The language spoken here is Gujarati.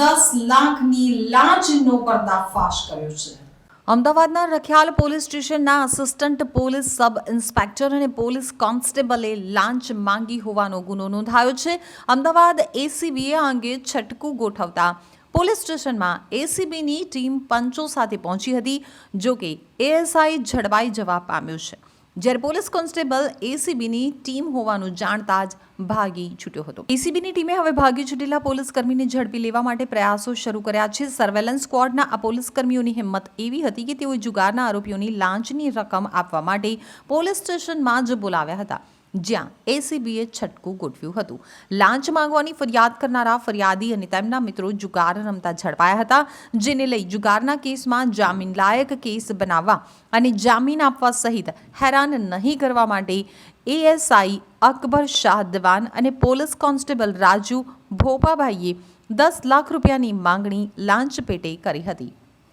દસ લાખની લાંચનો પર્દાફાશ કર્યો છે. અમદાવાદના રખિયાલ પોલીસ સ્ટેશનના આસિસ્ટન્ટ પોલીસ સબ ઇન્સ્પેક્ટર અને પોલીસ કોન્સ્ટેબલે લાંચ માંગી હોવાનો ગુનો નોંધાયો છે. અમદાવાદ એસીબીએ અંગે છટકું ગોઠવતા પોલીસ સ્ટેશનમાં એસીબીની ટીમ પંચો સાથે પહોંચી હતી જો કે એએસઆઈ ઝડપાઈ જવા પામ્યો છે. જ્યારે પોલીસ કોન્સ્ટેબલ એસીબીની ટીમ હોવાનું જાણતા જ ભાગી છૂટ્યો હતો. એસીબીની ટીમે હવે ભાગી છૂટેલા પોલીસ કર્મીને ઝડપી લેવા માટે પ્રયાસો શરૂ કર્યા છે. સર્વેલન્સ સ્ક્વોડના આ પોલીસ કર્મીઓની હિંમત એવી હતી કે તેઓ જુગારના આરોપીઓની લાંચની રકમ આપવા માટે પોલીસ સ્ટેશનમાં જ બોલાવ્યા હતા. જ્યાં એસીબીએ છટકું ગોઠવ્યું હતું. લાંચ માંગવાની ફરિયાદ કરનારા ફરિયાદી અને તેમના મિત્રો જુગાર રમતા ઝડપાયા હતા, જેને લઈ જુગારના કેસમાં જામીન લાયક કેસ બનાવવા અને જામીન આપવા સહિત હેરાન નહીં કરવા માટે એએસઆઈ અકબર શાહ દિવાન અને પોલીસ કોન્સ્ટેબલ રાજુ ભોપાભાઈએ દસ લાખ રૂપિયાની માંગણી લાંચ પેટે કરી હતી.